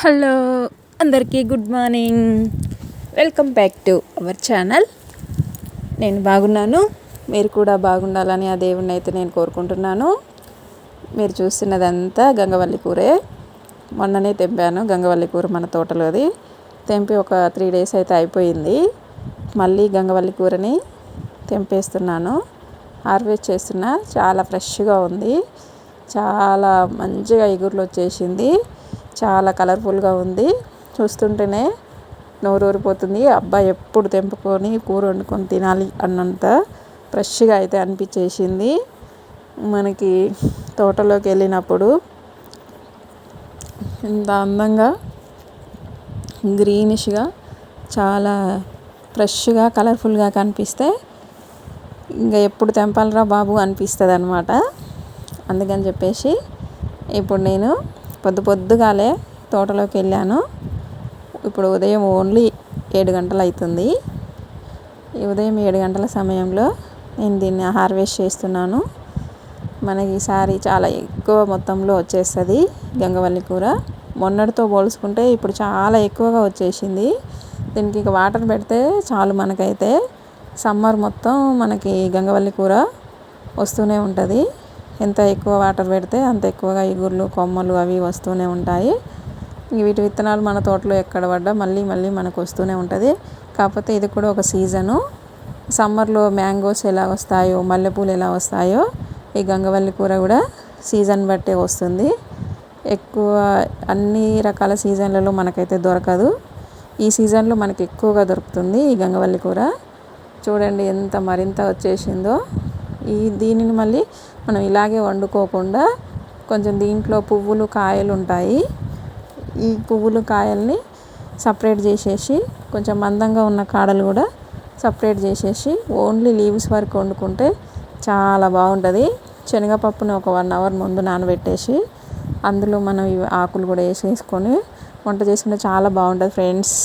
Hello అందరికీ good morning. Welcome back to our channel. నేను బాగున్నాను. మీరు కూడా బాగుండాలని ఆ దేవుణ్ణి అయితే నేను కోరుకుంటున్నాను. మీరు చూస్తున్నదంతా గంగవల్లి కూరే మొన్ననే తెంపాను గంగవల్లి కూర మన తోటలోది తెంపి ఒక త్రీ డేస్ అయితే అయిపోయింది. మళ్ళీ గంగవల్లి కూరని తెంపేస్తున్నాను. హార్వెస్ట్ చేస్తున్నా. చాలా ఫ్రెష్గా ఉంది. చాలా మంచిగా ఎగురులు వచ్చేసింది. చాలా కలర్ఫుల్గా ఉంది. చూస్తుంటేనే నోరూరిపోతుంది. అబ్బాయి ఎప్పుడు తెంపుకొని కూర వండుకొని తినాలి అన్నంత ఫ్రెష్గా అయితే అనిపించేసింది. మనకి తోటలోకి వెళ్ళినప్పుడు ఇంత అందంగా గ్రీనిష్గా చాలా ఫ్రెష్గా కలర్ఫుల్గా కనిపిస్తే ఇంకా ఎప్పుడు తెంపాలరా బాబు అనిపిస్తుంది అనమాట అందుకని చెప్పేసి ఇప్పుడు నేను పొద్దు పొద్దుగాలే తోటలోకి వెళ్ళాను. ఇప్పుడు ఉదయం ఓన్లీ ఏడు గంటలు అవుతుంది ఈ ఉదయం ఏడు గంటల సమయంలో నేను దీన్ని హార్వెస్ట్ చేస్తున్నాను. మనకి ఈసారి చాలా ఎక్కువ మొత్తంలో వచ్చేస్తుంది గంగవల్లి కూర. మొన్నటితో పోల్చుకుంటే ఇప్పుడు చాలా ఎక్కువగా వచ్చేసింది. దీనికి ఇక వాటర్ పెడితే చాలు మనకైతే. సమ్మర్ మొత్తం మనకి గంగవల్లి కూర వస్తూనే ఉంటుంది. ఎంత ఎక్కువ వాటర్ పెడితే అంత ఎక్కువగా ఇగుర్లు కొమ్మలు అవి వస్తూనే ఉంటాయి. వీటి విత్తనాలు మన తోటలో ఎక్కడ పడ్డా మళ్ళీ మళ్ళీ మనకు వస్తూనే ఉంటుంది. కాకపోతే ఇది కూడా ఒక సీజను. సమ్మర్లో మ్యాంగోస్ ఎలా వస్తాయో మల్లెపూలు ఎలా వస్తాయో ఈ గంగవల్లి కూర కూడా సీజన్ బట్టే వస్తుంది. ఎక్కువ అన్ని రకాల సీజన్లలో మనకైతే దొరకదు. ఈ సీజన్లో మనకి ఎక్కువగా దొరుకుతుంది ఈ గంగవల్లి కూర. చూడండి ఎంత మరింత వచ్చేసిందో. ఈ దీనిని మళ్ళీ మనం ఇలాగే వండుకోకుండా కొంచెం దీంట్లో పువ్వులు కాయలు ఉంటాయి. ఈ పువ్వులు కాయల్ని సపరేట్ చేసేసి కొంచెం మందంగా ఉన్న కాడలు కూడా సపరేట్ చేసేసి ఓన్లీ లీవ్స్ వరకు వండుకుంటే చాలా బాగుంటుంది. శనగపప్పుని ఒక వన్ అవర్ ముందు నానబెట్టేసి అందులో మనం ఆకులు కూడా వేసేసుకొని వంట చేసుకుంటే చాలా బాగుంటుంది ఫ్రెండ్స్.